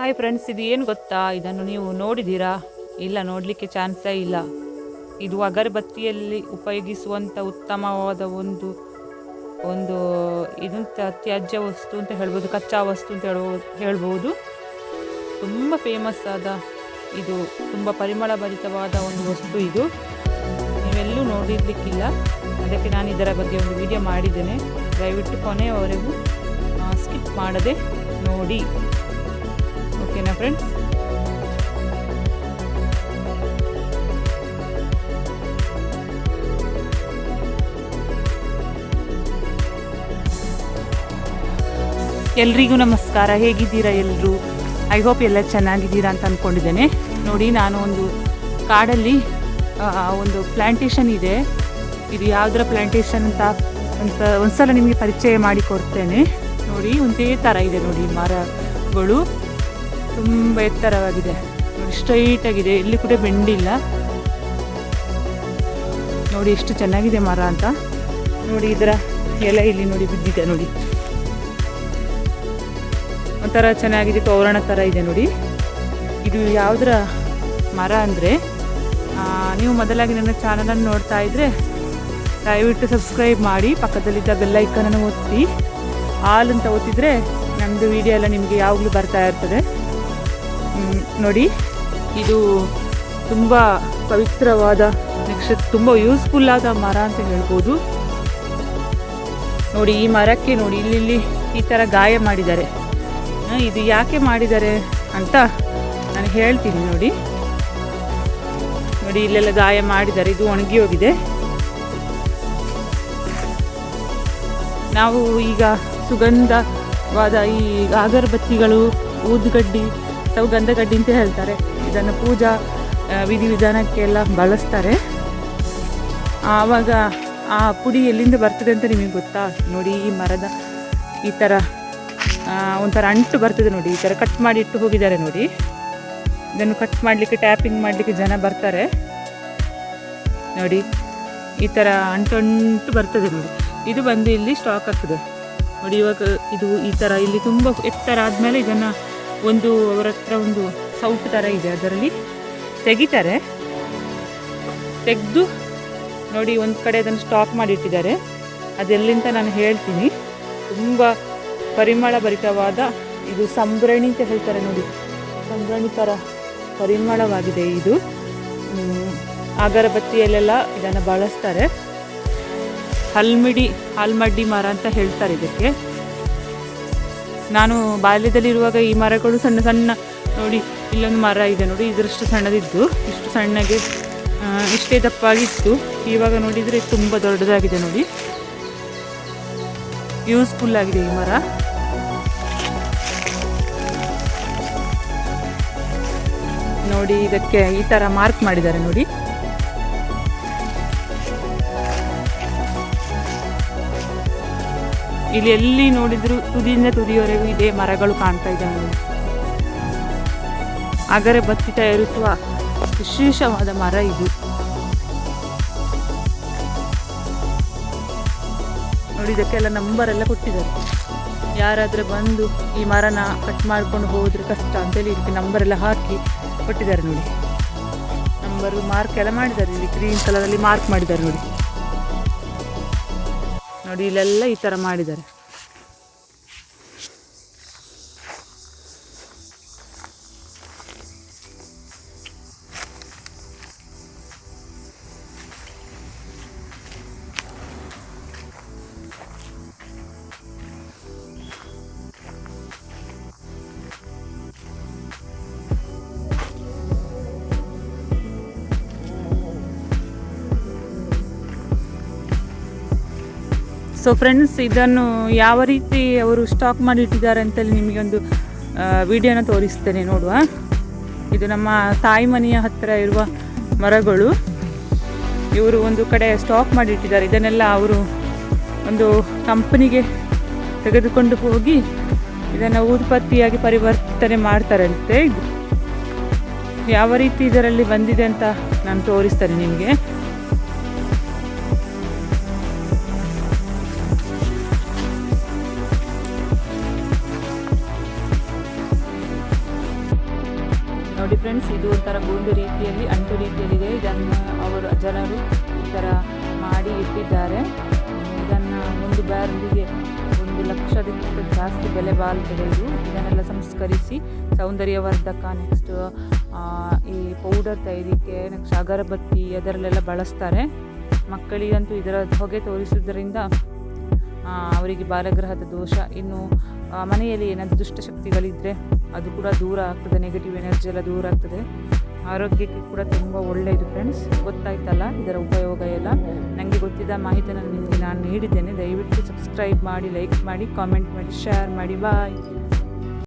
Hi friends ಇದು ಏನು ಗೊತ್ತಾ? ಇದನ್ನು ನೀವು ನೋಡಿದ್ದೀರಾ? ಇಲ್ಲ, ನೋಡಲಿಕ್ಕೆ ಚಾನ್ಸೇ ಇಲ್ಲ. ಇದು ಅಗರಬತ್ತಿಯಲ್ಲಿ ಉಪಯೋಗಿಸುವಂಥ ಉತ್ತಮವಾದ ಒಂದು ಒಂದು ಇದು ತ- ತ್ಯಾಜ್ಯ ವಸ್ತು ಅಂತ ಹೇಳ್ಬೋದು, ಕಚ್ಚಾ ವಸ್ತು ಅಂತ ಹೇಳ್ಬೋದು ಹೇಳ್ಬೋದು. ತುಂಬ ಫೇಮಸ್ ಆದ ಇದು, ತುಂಬ ಪರಿಮಳ ಭರಿತವಾದ ಒಂದು ವಸ್ತು ಇದು. ನೀವೆಲ್ಲೂ ನೋಡಿರ್ಲಿಕ್ಕಿಲ್ಲ. ಅದಕ್ಕೆ ನಾನು ಇದರ ಬಗ್ಗೆ ಒಂದು ವಿಡಿಯೋ ಮಾಡಿದ್ದೇನೆ. ದಯವಿಟ್ಟು ಕೊನೆಯವರೆಗೂ ಸ್ಕಿಪ್ ಮಾಡದೆ ನೋಡಿ. ಓಕೆನಾ ಫ್ರೆಂಡ್ ಎಲ್ರಿಗೂ ನಮಸ್ಕಾರ. ಹೇಗಿದ್ದೀರಾ ಎಲ್ಲರೂ ಐ ಹೋಪ್ ಎಲ್ಲ ಚೆನ್ನಾಗಿದ್ದೀರಾ ಅಂತ ಅಂದ್ಕೊಂಡಿದ್ದೇನೆ ನೋಡಿ, ನಾನು ಒಂದು ಕಾಡಲ್ಲಿ ಒಂದು ಪ್ಲ್ಯಾಂಟೇಷನ್ ಇದೆ. ಇದು ಯಾವುದರ ಪ್ಲ್ಯಾಂಟೇಷನ್ ಅಂತ ಅಂತ ಒಂದ್ಸಲ ನಿಮಗೆ ಪರಿಚಯ ಮಾಡಿ ಕೊಡ್ತೇನೆ. ನೋಡಿ, ಒಂದೇ ಥರ ಇದೆ ನೋಡಿ ಮರಗಳು. ತುಂಬ ಎತ್ತರವಾಗಿದೆ. ಸ್ಟ್ರೈಟ್ ಆಗಿದೆ. ಇಲ್ಲಿ ಕೂಡ ಬೆಂಡಿಲ್ಲ. ನೋಡಿ ಎಷ್ಟು ಚೆನ್ನಾಗಿದೆ ಮರ ಅಂತ. ನೋಡಿ ಇದರ ಎಲೆ ಇಲ್ಲಿ ನೋಡಿ ಬಿದ್ದಿದೆ ನೋಡಿ. ಒಂಥರ ಚೆನ್ನಾಗಿದೆ, ತೋರಣ ಥರ ಇದೆ ನೋಡಿ. ಇದು ಯಾವುದರ ಮರ ಅಂದರೆ ನೀವು ಮೊದಲಾಗಿ ನನ್ನ ಚಾನಲನ್ನು ನೋಡ್ತಾ ಇದ್ದರೆ ದಯವಿಟ್ಟು ಸಬ್ಸ್ಕ್ರೈಬ್ ಮಾಡಿ, ಪಕ್ಕದಲ್ಲಿದ್ದ ಬೆಲ್ಲೈಕನನ್ನು ಒತ್ತಿ, ಹಾಲು ಅಂತ ಒತ್ತಿದರೆ ನಮ್ಮದು ವಿಡಿಯೋ ಎಲ್ಲ ನಿಮಗೆ ಯಾವಾಗಲೂ ಬರ್ತಾ ಇರ್ತದೆ. ನೋಡಿ, ಇದು ತುಂಬ ಪವಿತ್ರವಾದ, ನೆಕ್ಸ್ಟ್ ತುಂಬ ಯೂಸ್ಫುಲ್ ಆದ ಮರ ಅಂತ ಹೇಳ್ಬೋದು. ನೋಡಿ, ಈ ಮರಕ್ಕೆ ನೋಡಿ, ಇಲ್ಲಿ ಈ ಥರ ಗಾಯ ಮಾಡಿದ್ದಾರೆ. ಇದು ಯಾಕೆ ಮಾಡಿದ್ದಾರೆ ಅಂತ ನಾನು ಹೇಳ್ತೀನಿ ನೋಡಿ. ನೋಡಿ, ಇಲ್ಲೆಲ್ಲ ಗಾಯ ಮಾಡಿದ್ದಾರೆ, ಇದು ಒಣಗಿ ಹೋಗಿದೆ. ನಾವು ಈಗ ಸುಗಂಧವಾದ ಈ ಅಗರಬತ್ತಿಗಳು, ಊದುಗಡ್ಡಿ ಅಥವಾ ಗಂಧಗಡ್ಡಿ ಅಂತ ಹೇಳ್ತಾರೆ. ಇದನ್ನು ಪೂಜಾ ವಿಧಿ ವಿಧಿವಿಧಾನಕ್ಕೆಲ್ಲ ಬಳಸ್ತಾರೆ. ಆವಾಗ ಆ ಪುಡಿ ಎಲ್ಲಿಂದ ಬರ್ತದೆ ಅಂತ ನಿಮಗೆ ಗೊತ್ತಾ? ನೋಡಿ, ಈ ಮರದ, ಈ ಥರ ಒಂಥರ ಅಂಟು ಬರ್ತದೆ ನೋಡಿ. ಈ ಥರ ಕಟ್ ಮಾಡಿ ಇಟ್ಟು ಹೋಗಿದ್ದಾರೆ ನೋಡಿ. ಇದನ್ನು ಕಟ್ ಮಾಡಲಿಕ್ಕೆ ಟ್ಯಾಪಿಂಗ್ ಮಾಡಲಿಕ್ಕೆ ಜನ ಬರ್ತಾರೆ. ನೋಡಿ, ಈ ಥರ ಅಂಟು ಅಂಟು ಬರ್ತದೆ ನೋಡಿ. ಇದು ಬಂದು ಇಲ್ಲಿ ಸ್ಟಾಕ್ ಆಗ್ತದೆ. ನೋಡಿ, ಇವಾಗ ಇದು ಈ ಥರ ಇಲ್ಲಿ ತುಂಬ ಎತ್ತರ ಆದಮೇಲೆ ಇದನ್ನು ಒಂದು ಅವರ ಹತ್ರ ಒಂದು ಸೌಟ್ ಥರ ಇದೆ ಅದರಲ್ಲಿ. ತೆಗಿತಾರೆ. ತೆಗೆದು ನೋಡಿ ಒಂದು ಕಡೆ ಅದನ್ನು ಸ್ಟಾಕ್ ಮಾಡಿಟ್ಟಿದ್ದಾರೆ. ಅದೆಲ್ಲಿಂದ ನಾನು ಹೇಳ್ತೀನಿ. ತುಂಬ ಪರಿಮಳ ಭರಿತವಾದ ಇದು ಸಂಭ್ರಣಿ ಅಂತ ಹೇಳ್ತಾರೆ ನೋಡಿ. ಸಂಭ್ರಣಿ ಥರ ಪರಿಮಳವಾಗಿದೆ ಇದು. ಅಗರಬತ್ತಿಯಲ್ಲೆಲ್ಲ ಇದನ್ನು ಬಳಸ್ತಾರೆ. ಹಲ್ಮಿಡಿ, ಹಲ್ಮಡ್ಡಿ ಮರ ಅಂತ ಹೇಳ್ತಾರೆ ಇದಕ್ಕೆ. ನಾನು ಬಾಲ್ಯದಲ್ಲಿರುವಾಗ ಈ ಮರಗಳು ಸಣ್ಣ ಸಣ್ಣ, ನೋಡಿ, ಇಲ್ಲೊಂದು ಮರ ಇದೆ, ನೋಡಿ, ಇದರಷ್ಟು ಸಣ್ಣದಿದ್ದು, ಇಷ್ಟು ಸಣ್ಣಗೆ ಇಷ್ಟೇ ದಪ್ಪಾಗಿತ್ತು ಇವಾಗ ನೋಡಿದರೆ ತುಂಬ ದೊಡ್ಡದಾಗಿದೆ, ನೋಡಿ. ಯೂಸ್ಫುಲ್ ಆಗಿದೆ ಈ ಮರ. ನೋಡಿ, ಇದಕ್ಕೆ ಈ ಥರ ಮಾರ್ಕ್ ಮಾಡಿದ್ದಾರೆ, ನೋಡಿ. ಇಲ್ಲಿ ಎಲ್ಲಿ ನೋಡಿದ್ರು ತುದಿಯಿಂದ ತುದಿಯವರೆಗೂ ಇದೇ ಮರಗಳು ಕಾಣ್ತಾ ಇದೆ. ಆಗರೆ ಬತ್ತಿ ತಯಾರಿಸುವ ವಿಶೇಷವಾದ ಮರ ಇದು. ನೋಡಿ, ಇದಕ್ಕೆಲ್ಲ ನಂಬರ್ ಎಲ್ಲ ಕೊಟ್ಟಿದ್ದಾರೆ. ಯಾರಾದರೂ ಬಂದು ಈ ಮರನ ಕಟ್ ಮಾಡ್ಕೊಂಡು ಹೋದ್ರೆ ಕಷ್ಟ ಅಂತೇಳಿ ಇದಕ್ಕೆ ನಂಬರ್ ಎಲ್ಲ ಹಾಕಿ ಕೊಟ್ಟಿದ್ದಾರೆ ನೋಡಿ. ನಂಬರ್ ಮಾರ್ಕ್ ಎಲ್ಲ ಮಾಡಿದ್ದಾರೆ. ಇಲ್ಲಿ ಗ್ರೀನ್ ಕಲರಲ್ಲಿ ಮಾರ್ಕ್ ಮಾಡಿದ್ದಾರೆ ನೋಡಿ. ನೋಡಿ ಇಲ್ಲೆಲ್ಲ ಈ ಥರ ಮಾಡಿದ್ದಾರೆ. ಸೊ ಫ್ರೆಂಡ್ಸ್ ಇದನ್ನು ಯಾವ ರೀತಿ ಅವರು ಸ್ಟಾಕ್ ಮಾಡಿ ಇಟ್ಟಿದ್ದಾರೆ ಅಂತೇಳಿ ನಿಮಗೆ ಒಂದು ವಿಡಿಯೋನ ತೋರಿಸ್ತೇನೆ ನೋಡುವ. ಇದು ನಮ್ಮ ತಾಯಿ ಮನೆಯ ಹತ್ತಿರ ಇರುವ ಮರಗಳು. ಇವರು ಒಂದು ಕಡೆ ಸ್ಟಾಕ್ ಮಾಡಿ ಇಟ್ಟಿದ್ದಾರೆ ಇದನ್ನೆಲ್ಲ ಅವರು ಒಂದು ಕಂಪನಿಗೆ ತೆಗೆದುಕೊಂಡು ಹೋಗಿ ಇದನ್ನು ಉತ್ಪತ್ತಿಯಾಗಿ ಪರಿವರ್ತನೆ ಮಾಡ್ತಾರಂತೆ. ಯಾವ ರೀತಿ ಇದರಲ್ಲಿ ಬಂದಿದೆ ಅಂತ ನಾನು ತೋರಿಸ್ತೇನೆ ನಿಮಗೆ. ನೋಡಿ ಫ್ರೆಂಡ್ಸ್ ಇದು ಒಂಥರ ಗೂಂಡು ರೀತಿಯಲ್ಲಿ, ಅಂಟು ರೀತಿಯಲ್ಲಿದೆ. ಇದನ್ನು ಅವರು ಜನರು ಈ ಥರ ಮಾಡಿ ಇಟ್ಟಿದ್ದಾರೆ. ಇದನ್ನು ಒಂದು ಬ್ಯಾರಲಿಗೆ ಒಂದು ಲಕ್ಷದಿಂದ ಜಾಸ್ತಿ ಬೆಲೆ ಬಾಳ್ತದೆ ಇದು. ಇದನ್ನೆಲ್ಲ ಸಂಸ್ಕರಿಸಿ ಸೌಂದರ್ಯವರ್ಧಕ ನೆಕ್ಸ್ಟ್ ಈ ಪೌಡರ್ ತಯಾರಿಕೆ ನೆಕ್ಸ್ಟ್ ಅಗರಬತ್ತಿ ಅದರಲ್ಲೆಲ್ಲ ಬಳಸ್ತಾರೆ. ಮಕ್ಕಳಿಗಂತೂ ಇದರ ಹೊಗೆ ತೋರಿಸುವುದರಿಂದ ಅವರಿಗೆ ಬಾಲಗ್ರಹದ ದೋಷ. ಇನ್ನು ಮನೆಯಲ್ಲಿ ಏನಾದರೂ ದುಷ್ಟಶಕ್ತಿಗಳಿದ್ದರೆ ಅದು ಕೂಡ ದೂರ ಆಗ್ತದೆ ನೆಗೆಟಿವ್ ಎನರ್ಜಿ ಎಲ್ಲ ದೂರ ಆಗ್ತದೆ. ಆರೋಗ್ಯಕ್ಕೆ ಕೂಡ ತುಂಬ ಒಳ್ಳೆಯದು ಫ್ರೆಂಡ್ಸ್ ಗೊತ್ತಾಯ್ತಲ್ಲ ಇದರ ಉಪಯೋಗ ಎಲ್ಲ? ನನಗೆ ಗೊತ್ತಿದ್ದ ಮಾಹಿತಿಯನ್ನು ನಿಮಗೆ ನಾನು ನೀಡಿದ್ದೇನೆ. ದಯವಿಟ್ಟು ಸಬ್ಸ್ಕ್ರೈಬ್ ಮಾಡಿ ಲೈಕ್ ಮಾಡಿ ಕಾಮೆಂಟ್ ಮಾಡಿ ಶೇರ್ ಮಾಡಿ ಬಾಯ್